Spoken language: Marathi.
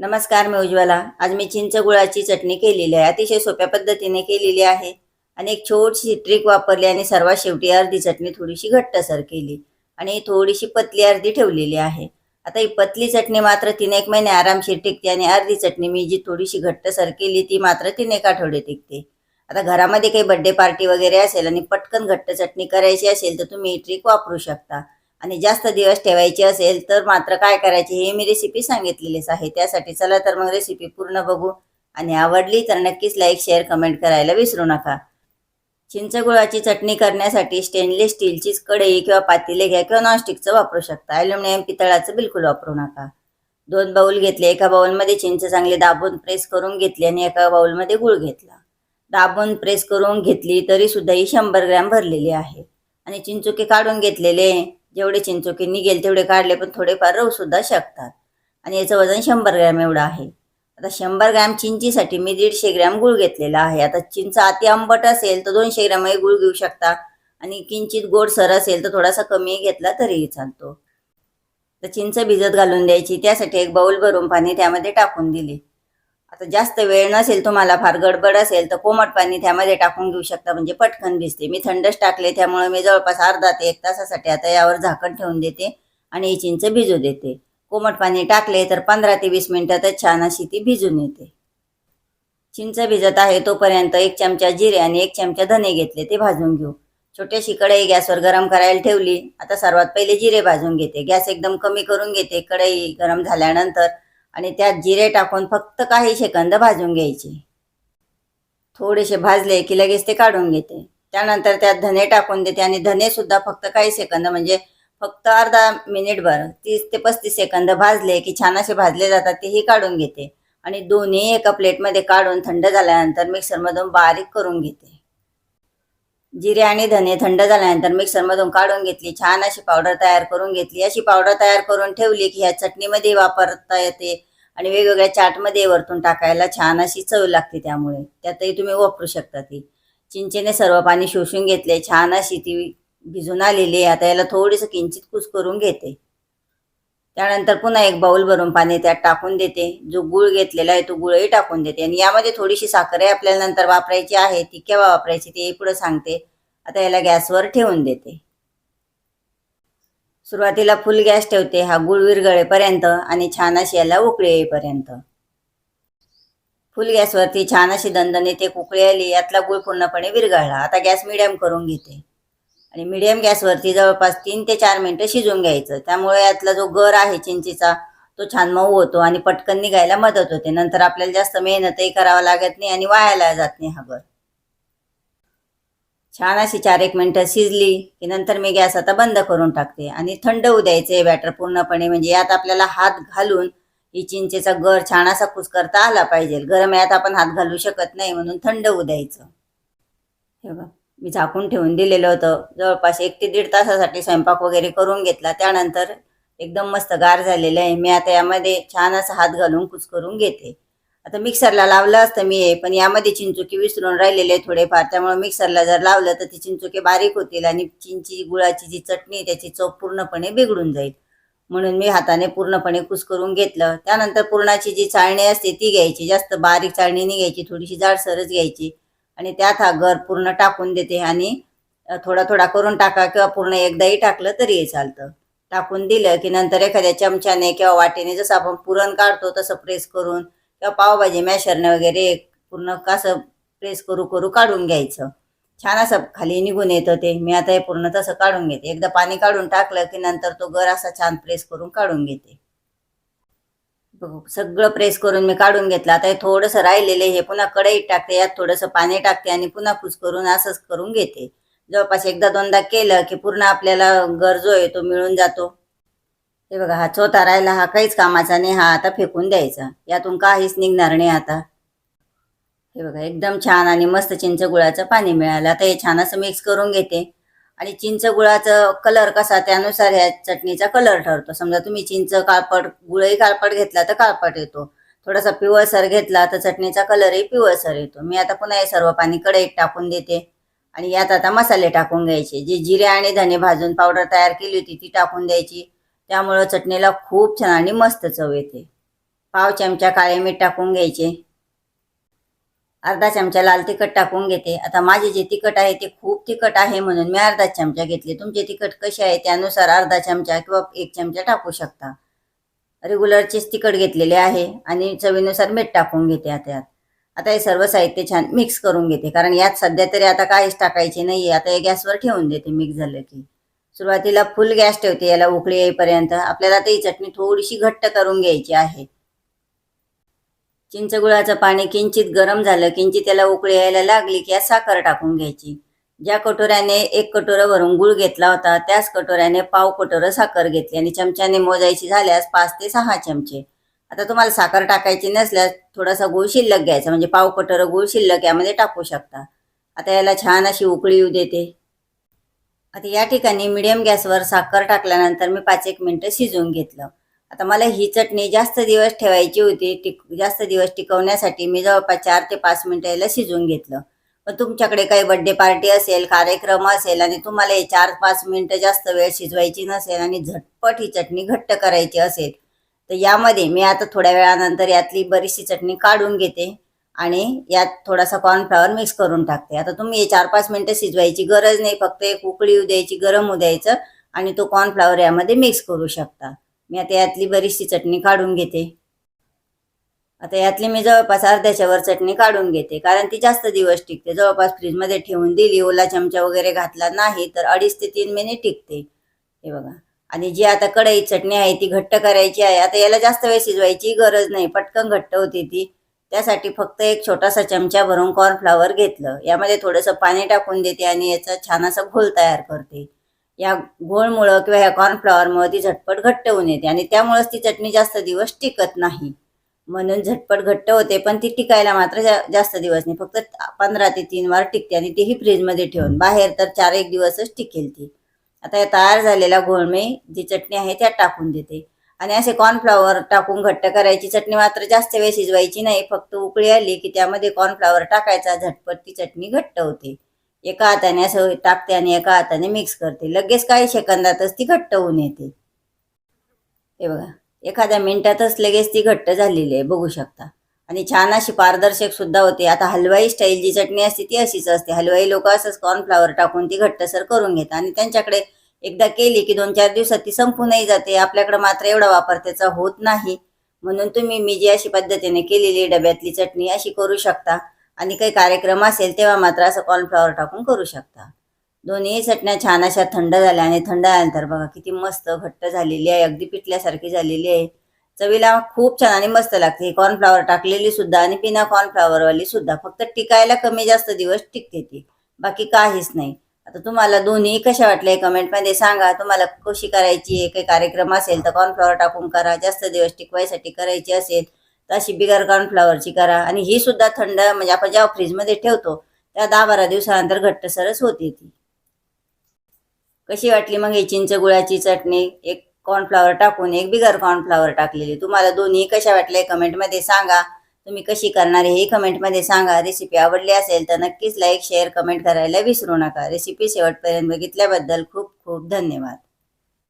नमस्कार मी उज्ज्वला. आज मी चिंच गुळाची चटणी केलेली आहे. अतिशय सोप्या पद्धतीने केलेली आहे आणि एक छोटीशी ट्रिक वापरली आणि सर्वात शेवटी अर्धी चटणी थोडीशी घट्टसर केली आणि थोडीशी पतली अर्धी ठेवलेली आहे. आता ही पतली चटणी मात्र तीन एक महिने आरामशीर टिकते आणि अर्धी चटणी मी जी थोडीशी घट्टसर केली ती मात्र तीन एक आठवडे टिकते. आता घरामध्ये काही बड्डे पार्टी वगैरे असेल आणि पटकन घट्ट चटणी करायची असेल तर तुम्ही ही ट्रिक वापरू शकता. आणि जास्त दिवस ठेवायची असेल तर मात्र काय करायचे हे मी रेसिपी सांगितलेलीच आहे. त्यासाठी चला तर मग रेसिपी पूर्ण बघू. आणि आवडली तर नक्कीच लाईक शेअर कमेंट करायला विसरू नका. चिंचगुळाची चटणी करण्यासाठी स्टेनलेस स्टीलचीच कढई किंवा पातेले घ्या किंवा नॉनस्टिकचं वापरू शकता. ॲल्युमिनियम पितळाचं बिलकुल वापरू नका. दोन बाऊल घेतले एका बाऊलमध्ये चिंच चांगले दाबून प्रेस करून घेतली आणि एका बाऊलमध्ये गुळ घेतला. दाबून प्रेस करून घेतली तरी सुद्धा ही शंभर ग्रॅम भरलेली आहे. आणि चिंचुके काढून घेतलेले. जेवढे चिंचोके निघेल तेवढे काढले पण थोडेफार राहू सुद्धा शकतात. आणि याचं वजन शंभर ग्रॅम एवढं आहे. आता शंभर ग्रॅम चिंचीसाठी मी दीडशे ग्रॅम गुळ घेतलेला आहे. आता चिंच अति आंबट असेल तर दोनशे ग्रॅमही गुळ घेऊ शकता. आणि किंचित गोडसर असेल तर थोडासा कमी घेतला तरीही चालतो. तर चिंच भिजत घालून द्यायची त्यासाठी एक बाऊल भरून पाणी त्यामध्ये टाकून दिली. तर जास्त वेळ नसेल तुम्हाला फार गडबड असेल तर कोमट पाणी त्यामध्ये टाकून घेऊ शकता. म्हणजे पटकन भिजते. मी थंडच टाकले त्यामुळे मी जवळपास अर्धा ते एक तासासाठी आता यावर झाकण ठेवून देते आणि ही चिंच भिजू देते. कोमट पाणी टाकले तर पंधरा ते वीस मिनिटातच छान अशी ती भिजून येते. चिंच भिजत आहे तोपर्यंत एक चमचा जिरे आणि एक चमचा धने घेतले ते भाजून घेऊ. छोट्याशी कढई गॅसवर गरम करायला ठेवली. आता सर्वात पहिले जिरे भाजून घेते. गॅस एकदम कमी करून घेते. कढई गरम झाल्यानंतर आणि त्यात जिरे टाकून फक्त काही सेकंद भाजून घ्यायचे. थोडेसे भाजले की लगेच ते काढून घेते. त्यानंतर त्यात धने टाकून देते आणि धने सुद्धा फक्त काही सेकंद म्हणजे फक्त अर्धा मिनिटभर तीस ते पस्तीस सेकंद भाजले की छान असे भाजले जातात तेही काढून घेते. आणि दोन्ही एका प्लेटमध्ये काढून थंड झाल्यानंतर मिक्सरमधून बारीक करून घेते. जिरे आणि धने थंड झाल्यानंतर मिक्सरमधून काढून घेतली. छान अशी पावडर तयार करून घेतली. अशी पावडर तयार करून ठेवली की ह्या चटणीमध्ये वापरता येते आणि वेगवेगळ्या चाटमध्ये वरतून टाकायला छान अशी चव लागते त्यामुळे. त्यातही तुम्ही वापरू शकता ती. चिंचेने सर्व पाणी शोषून घेतले. छान अशी ती भिजून आलेली आहे. आता याला थोडीसं किंचित कुस करून घेते. त्यानंतर पुन्हा एक बाऊल भरून पाणी त्यात टाकून देते. जो गुळ घेतलेला आहे तो गुळही टाकून देते. आणि यामध्ये थोडीशी साखरही आपल्याला नंतर वापरायची आहे. ती केव्हा वापरायची ते पुढे सांगते. आता याला गॅसवर ठेवून देते. सुरुवातीला फुल गॅस ठेवते. हा गुळ विरघळेपर्यंत आणि छान अशी याला उकळी येईपर्यंत. फुल गॅसवरती छान अशी दणदणी ते कुकळी आली. यातला गुळ पूर्णपणे विरघळला. आता गॅस मिडियम करून घेते. आणि मिडियम गॅसवरती जवळपास तीन ते चार मिनटं शिजवून घ्यायचं. त्यामुळे यातला जो गर आहे चिंचेचा तो छान मऊ होतो आणि पटकन निघायला मदत होते. नंतर आपल्याला जास्त मेहनतही करावं लागत नाही आणि वायाला जात नाही हा गर. छान अशी चार एक मिनटं शिजली की नंतर मी गॅस आता बंद करून टाकते आणि थंड होऊ द्यायचे बॅटर पूर्णपणे. म्हणजे यात आपल्याला हात घालून ही चिंचेचा गर छान असा कुसकरता आला पाहिजे. गरम यात आपण हात घालू शकत नाही म्हणून थंड होऊ द्यायचं. हे बघ. मी झाकून ठेवून दिलेलं होतं. जवळपास एक ते दीड तासासाठी स्वयंपाक वगैरे करून घेतला. त्यानंतर एकदम मस्त गार झालेलं आहे. मी आता यामध्ये छान असा हात घालून कुचकरून घेते. आता मिक्सरला लावलं असतं मी हे पण यामध्ये चिंचुके विसरून राहिलेले आहे थोडेफार. त्यामुळे मिक्सरला जर लावलं तर ती चिंचुके बारीक होतील आणि चिंची गुळाची जी चटणी आहे, त्याची चव पूर्णपणे बिघडून जाईल. म्हणून मी हाताने पूर्णपणे कुसकरून घेतलं. त्यानंतर पुरणाची जी चाळणी असते ती घ्यायची. जास्त बारीक चाळणी नाही घ्यायची. थोडीशी जाडसरच घ्यायची. आणि त्यात हा घर पूर्ण टाकून देते आणि थोडा थोडा करून टाका किंवा पूर्ण एकदाही टाकलं तरीही चालतं. टाकून दिलं की नंतर एखाद्या चमच्याने किंवा वाटेने जसं आपण पुरण काढतो तसं प्रेस करून किंवा पावभाजी मॅशरने वगैरे पूर्ण कसं प्रेस करू करू काढून घ्यायचं. छान असं खाली निघून येतं ते. मी आता हे पूर्ण तसं काढून घेते. एकदा पाणी काढून टाकलं की नंतर तो गर असा छान प्रेस करून काढून घेते. सगळं प्रेस करून मी काढून घेतलं. आता हे थोडंसं राहिलेलं हे पुन्हा कढईत टाकते यात थोडंसं पाणी टाकते आणि पुन्हा कुस करून असंच करून घेते. जवळपास एकदा दोनदा केलं की पूर्ण आपल्याला गर जो आहे तो मिळून जातो. हे बघा हा चौथा राहिला हा काहीच कामाचा नाही हा आता फेकून द्यायचा. यातून काहीच निघणार नाही आता. हे बघा एकदम छान आणि मस्त चिंच गुळाचं पाणी मिळालं. आता हे छान असं मिक्स करून घेते. आणि चिंच गुळाचं कलर कसा त्यानुसार ह्या चटणीचा कलर ठरतो. समजा तुम्ही चिंच काळपट गुळही काळपट घेतला तर काळपट येतो. थोडासा पिवळसर घेतला तर चटणीचा कलरही पिवळसर येतो. मी आता पुन्हा हे सर्व पाणी कढईत टाकून देते. आणि यात आता मसाले टाकून घ्यायचे. जे जिरे आणि धने भाजून पावडर तयार केली होती ती टाकून द्यायची. त्यामुळं चटणीला खूप छान आणि मस्त चव येते. पाव चमचा काळे मीठ टाकून घ्यायचे. अर्धा चमचा लाल तिखट टाकून घेते. आता माझे जे तिखट आहे ते खूप तिखट आहे म्हणून मी अर्धा चमचा घेतले. तुमचे तिखट कसे आहे त्यानुसार अर्धा चमचा किंवा एक चमचा टाकू शकता. रेग्युलरचेच तिखट घेतलेले आहे आणि चवीनुसार मीठ टाकून घेते आता आता हे सर्व साहित्य छान मिक्स करून घेते. कारण यात सध्या तरी आता काहीच टाकायचे नाही आता हे गॅसवर ठेवून देते मिक्स झालं की. सुरुवातीला फुल गॅस ठेवते. याला उकळी येईपर्यंत. आपल्याला ते चटणी थोडीशी घट्ट करून घ्यायची आहे. चिंचगुळाचं पाणी किंचित गरम झालं किंचित त्याला उकळी यायला लागली की यात साखर टाकून घ्यायची. ज्या कटोऱ्याने एक कटोरं भरून गुळ घेतला होता त्याच कटोऱ्याने पाव कटोरं साखर घेतली आणि चमच्याने मोजायची झाल्यास पाच ते सहा चमचे. आता तुम्हाला साखर टाकायची नसल्यास थोडासा गुळ शिल्लक घ्यायचा म्हणजे पाव कटोरं गुळ शिल्लक यामध्ये टाकू शकता. आता याला छान अशी उकळी येऊ देते. आता या ठिकाणी मिडियम गॅसवर साखर टाकल्यानंतर मी पाच एक मिनटं शिजवून घेतलं. आता मला ही चटणी जास्त दिवस ठेवायची होती टिक जास्त दिवस टिकवण्यासाठी मी जवळपास चार ते पाच मिनटं याला शिजवून घेतलं. पण तुमच्याकडे काही बड्डे पार्टी असेल कार्यक्रम असेल आणि तुम्हाला हे चार पाच मिनटं जास्त वेळ शिजवायची नसेल आणि झटपट ही चटणी घट्ट करायची असेल तर यामध्ये मी आता थोड्या वेळानंतर यातली बरीचशी चटणी काढून घेते आणि यात थोडासा कॉर्नफ्लॉवर मिक्स करून टाकते. आता तुम्ही हे चार पाच मिनटं शिजवायची गरज नाही फक्त एक उकळी येऊ द्यायची गरम होऊ द्यायचं आणि तो कॉर्नफ्लॉवर यामध्ये मिक्स करू शकता. मी आता यातली बरीचशी चटणी काढून घेते. आता यातली मी जवळपास अर्ध्याच्यावर चटणी काढून घेते. कारण ती जास्त दिवस टिकते. जवळपास फ्रीजमध्ये ठेवून दिली ओला चमचा वगैरे घातला नाही तर अडीच ते तीन महिने टिकते. हे बघा. आणि जी आता कढई चटणी आहे ती घट्ट करायची आहे. आता याला जास्त वेळ शिजवायची गरज नाही. पटकन घट्ट होते ती. त्यासाठी फक्त एक छोटासा चमचा भरून कॉर्नफ्लॉवर घेतलं. यामध्ये थोडंसं पाणी टाकून देते आणि याचा छान असा घोल तयार करते. या घोळमुळं किंवा ह्या कॉर्नफ्लॉवरमुळं ती झटपट घट्ट होऊन येते. आणि त्यामुळंच ती चटणी जास्त दिवस टिकत नाही. म्हणून झटपट घट्ट होते पण ती टिकायला मात्र जा जास्त दिवस नाही. फक्त पंधरा ते तीन वार टिकते आणि तीही फ्रीजमध्ये ठेवून. बाहेर तर चार एक दिवसच टिकेल ती. आता या तयार झालेला घोळमय जी चटणी आहे त्यात टाकून देते. आणि असे कॉर्नफ्लॉवर टाकून घट्ट करायची चटणी मात्र जास्त वेळ शिजवायची नाही. फक्त उकळी आली की त्यामध्ये कॉर्नफ्लॉवर टाकायचा. झटपट ती चटणी घट्ट होते. एका हाताने असं टाकते आणि एका हाताने मिक्स करते. लगेच काही सेकंदातच ती घट्ट होऊन येते. हे बघा एखाद्या मिनिटातच लगेच ती घट्ट झालेली आहे बघू शकता. आणि छान अशी पारदर्शक सुद्धा होते. आता हलवाई स्टाईल जी चटणी असते ती अशीच असते. हलवाई लोक असंच कॉर्नफ्लॉवर टाकून ती घट्टसर करून घेतात. आणि त्यांच्याकडे एकदा केली की दोन चार दिवसात ती संपूनही जाते. आपल्याकडे मात्र एवढा वापर त्याचा होत नाही. म्हणून तुम्ही मी जी अशी पद्धतीने केलेली डब्यातली चटणी अशी करू शकता. आणि काही कार्यक्रम असेल तेव्हा मात्र असं कॉर्नफ्लॉवर टाकून करू शकता. दोन्ही चटण्या छान अशा थंड झाल्या आणि थंड झाल्यानंतर बघा किती मस्त घट्ट झालेली आहे अगदी पिठल्यासारखी झालेली आहे. चवीला खूप छान आणि मस्त लागते. कॉर्नफ्लॉवर टाकलेली सुद्धा आणि बिना कॉर्नफ्लॉवरवाली सुद्धा. फक्त टिकायला कमी जास्त दिवस टिकते ती. बाकी काहीच नाही. आता तुम्हाला दोन्ही कशा वाटले कमेंटमध्ये सांगा. तुम्हाला कशी करायची आहे? काही कार्यक्रम असेल तर कॉर्नफ्लॉवर टाकून करा. जास्त दिवस टिकवायसाठी करायची असेल तर अशी बिगर कॉर्नफ्लॉवरची करा. आणि ही सुद्धा थंड म्हणजे आपण जेव्हा फ्रीजमध्ये ठेवतो त्या दहा बारा दिवसानंतर घट्टसरच होते ती. कशी वाटली मग ही चिंच गुळाची चटणी? एक कॉर्नफ्लॉवर टाकून एक बिगर कॉर्नफ्लॉवर टाकलेली. तुम्हाला दोन्ही कशा वाटल्या कमेंटमध्ये सांगा. तुम्ही कशी करणार आहे हे कमेंटमध्ये सांगा. रेसिपी आवडली असेल तर नक्कीच लाईक शेअर कमेंट करायला विसरू नका. रेसिपी शेवटपर्यंत बघितल्याबद्दल खूप खूप धन्यवाद.